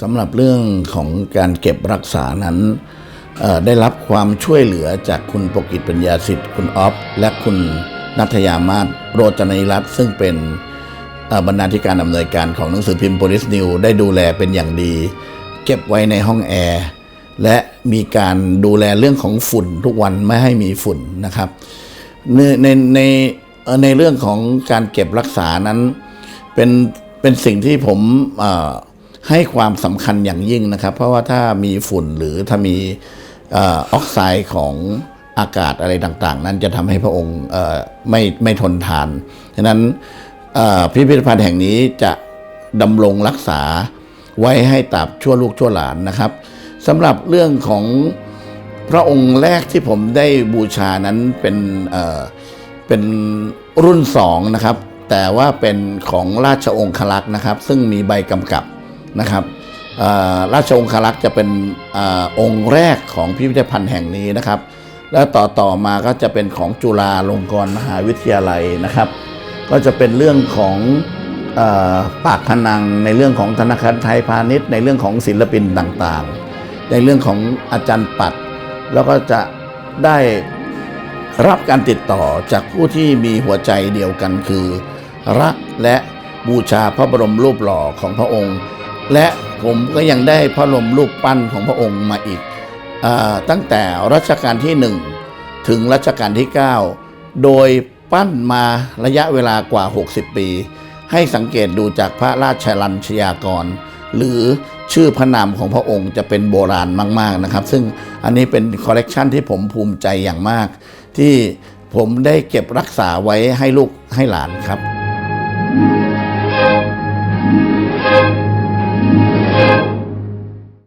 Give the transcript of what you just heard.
สำหรับเรื่องของการเก็บรักษานั้น ได้รับความช่วยเหลือจากคุณปกิจปัญญาสิทธิ์ คุณออฟ และคุณนัทยามาศโรจนรัตน์ซึ่งเป็นบรรณาธิการอำนวยการของหนังสือพิมพ์ Police News ได้ดูแลเป็นอย่างดี เก็บไว้ในห้องแอร์ และมีการดูแลเรื่องของฝุ่นทุกวันไม่ให้มีฝุ่นนะครับ ในในในในเรื่องของการเก็บรักษานั้นเป็นเป็นสิ่งที่ผมเให้ความสำคัญอย่างยิ่งนะครับ เพราะว่าถ้ามีฝุ่นหรือถ้ามีออกไซด์ของอากาศอะไรต่างๆ นั้นจะทำให้พระองค์ไม่ไม่ทนทานฉะนั้นพิพิธภัณฑ์แห่งนี้จะดำรงรักษาไว้ให้ตราบชั่วลูกชั่วหลานนะครับสำหรับเรื่องของพระองค์แรกที่ผมได้บูชานั้นเป็นเเป็นรุ่นสองนะครับ แต่ว่าเป็นของราชองครักษ์นะครับ ซึ่งมีใบกำกับ นะครับราชองครักษ์จะเป็นอองค์แรกของพิพิธภัณฑ์แห่งนี้นะครับ แล้วต่อต่อมาก็จะเป็นของจุฬาลงกรณ์มหาวิทยาลัยนะครับ ก็จะเป็นเรื่องของอปากพนังในเรื่องของธนาคารไทยพาณิชย์ ในเรื่องของศิลปินต่างๆ ในเรื่องของอาจารย์ปัด แล้วก็จะได้รับการติดต่อจากผู้ที่มีหัวใจเดียวกันคือ รักและบูชาพระบรมรูปหล่อของพระองค์ และผมก็ยังได้พระบรมรูปปั้นของพระองค์มาอีกอตั้งแต่รัชกาลที่หนึ่งถึงรัชกาลที่ 9 โดยปั้นมาระยะเวลากว่า 60 ปี ให้สังเกตดูจากพระราชลัญชยากร หรือชื่อพระนามของพระองค์จะเป็นโบราณมาก ๆนะครับ ซึ่งอันนี้เป็นคอลเลกชันที่ผมภูมิใจอย่างมาก ที่ผมได้เก็บรักษาไว้ให้ลูกให้หลานครับ